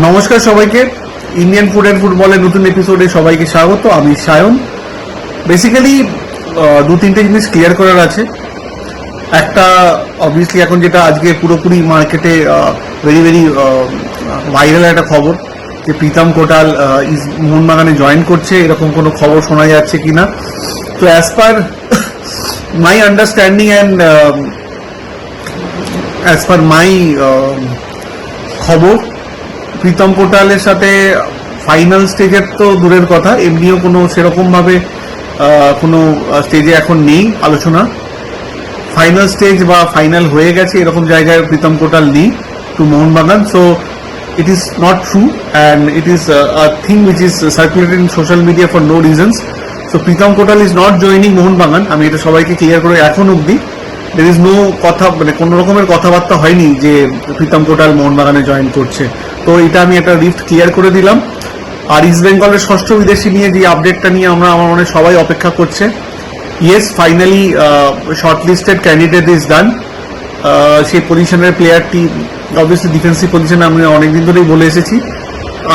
নমস্কার সবাইকে। Indian food and ফুটবলের নতুন এপিসোডে সবাইকে স্বাগত। আমি সায়ন। বেসিক্যালি দু তিনটে জিনিস ক্লিয়ার করার আছে। একটা অবভিয়াসলি এখন যেটা আজকে পুরোপুরি মার্কেটে ভেরি ভেরি ভাইরাল একটা খবর যে প্রীতম কোটাল ইজ মোহনবাগানে জয়েন করছে। এরকম কোনো খবর শোনা যাচ্ছে কিনা? তো as per my understanding and as per my খবর প্রীতম কোটালের সাথে ফাইনাল স্টেজের তো দূরের কথা। এমনিও কোনো সেরকম ভাবে আহ, কোনো স্টেজে এখন নেই আলোচনা। ফাইনাল স্টেজ বা ফাইনাল হয়ে গেছে এরকম জায়গায় প্রীতম কোটাল নেই to Mohun Bagan. So it is not true and it is thing which is circulated in social media for no reasons so Pritam Kotal is not joining Mohun Bagan. আমি এটা সবাইকে clear করে এখন অব্দি দের ইজ নো কথা মানে কোনো রকমের কথাবার্তা হয়নি যে প্রীতম কোটাল মোহনবাগানে জয়েন করছে। তো এটা আমি একটা লিফট ক্লিয়ার করে দিলাম। আর ইস্ট বেঙ্গলের ষষ্ঠ বিদেশি নিয়ে যে আপডেটটা নিয়ে আমরা, আমার মনে সবাই অপেক্ষা করছে। Yes finally short listed candidate is done সেই পজিশনের প্লেয়ারটি অবভিয়াসলি ডিফেন্সিভ পজিশনে আমরা অনেকদিন ধরেই বলে এসেছি।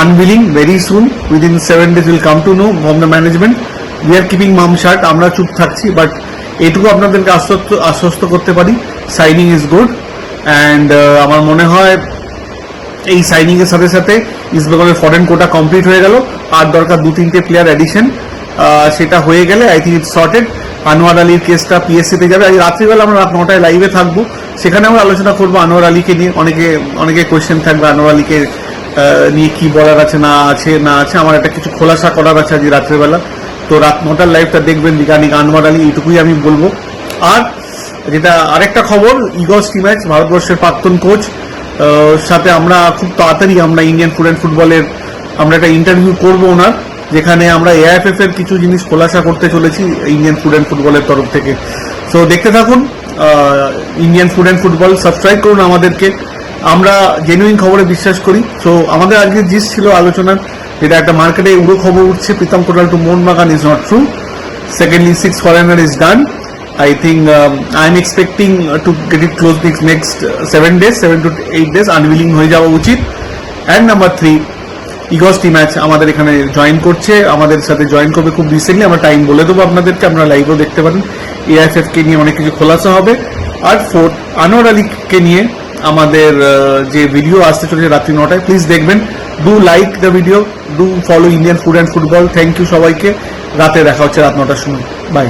Unveiling very soon within seven days will come to know from the management we are keeping mum shut আমরা চুপ থাকছি বাট এটুকু আপনাদেরকে আশ্বস্ত আশ্বস্ত করতে পারি। সাইনিং ইজ গুড অ্যান্ড আমার মনে হয় এই সাইনিং এর সাথে সাথে ইস্ট বেঙ্গলের ফরেন কোটা কমপ্লিট হয়ে গেল। আর দরকার দু তিনটে প্লেয়ার অ্যাডিশন সেটা হয়ে গেলে I think it's sorted Anwar আলীর কেসটা পিএসসিতে যাবে। আজ রাত্রিবেলা আমরা রাত নটায় লাইভে থাকব। সেখানে আমরা আলোচনা করব আনোয়ার আলীকে নিয়ে। অনেকে অনেকে কোয়েশ্চেন থাকবে আনোয়ার আলীকে নিয়ে কি বলার আছে, না আছে না আছে। আমার একটা কিছু খোলাসা করার আছে আজ রাত্রিবেলা। তো রাত নটার লাইভটা দেখবেন বিজ্ঞানী আনোয়ার আলী, এইটুকুই আমি বলব। আর যেটা আরেকটা খবর ইগস টিম্যাচ ভারতবর্ষের প্রাক্তন কোচ সাথে আমরা খুব তাড়াতাড়ি আমরা ইন্ডিয়ান ফুড অ্যান্ড ফুটবলের আমরা একটা ইন্টারভিউ করব ওনার যেখানে আমরা এআইএফএফ এর কিছু জিনিস খোলাসা করতে চলেছি ইন্ডিয়ান ফুড অ্যান্ড ফুটবলের তরফ থেকে। সো দেখতে থাকুন Indian food and football subscribe করুন আমাদেরকে। আমরা জেনুইন খবরে বিশ্বাস করি। সো আমাদের আজকে জিস ছিল আলোচনার যেটা একটা মার্কেটে উড়ো খবর উঠছে Pritam Kotal to Mohun Bagan is not true Secondly, six foreigner is done. I think um, I'm expecting uh, to get it closed next next uh, seven days, seven to eight days. Unwilling হয়ে যাওয়া উচিত। And number three ইগস্টি match আমাদের এখানে join করছে আমাদের সাথে join করবে খুব রিসেন্টলি আমরা টাইম বলে দেবো আপনাদেরকে আপনারা লাইভও দেখতে পারেন। এআইএফএফ কে নিয়ে অনেক কিছু খোলাসা হবে। আর ফোর্থ আনোয়ার আলীকে নিয়ে আমাদের যে ভিডিও আসতে চলেছে রাত্রি নটায় প্লিজ দেখবেন। Do like the video do follow Indian food and football thank you সবাইকে। রাতে দেখা হচ্ছে রাত নটার সময়। বাই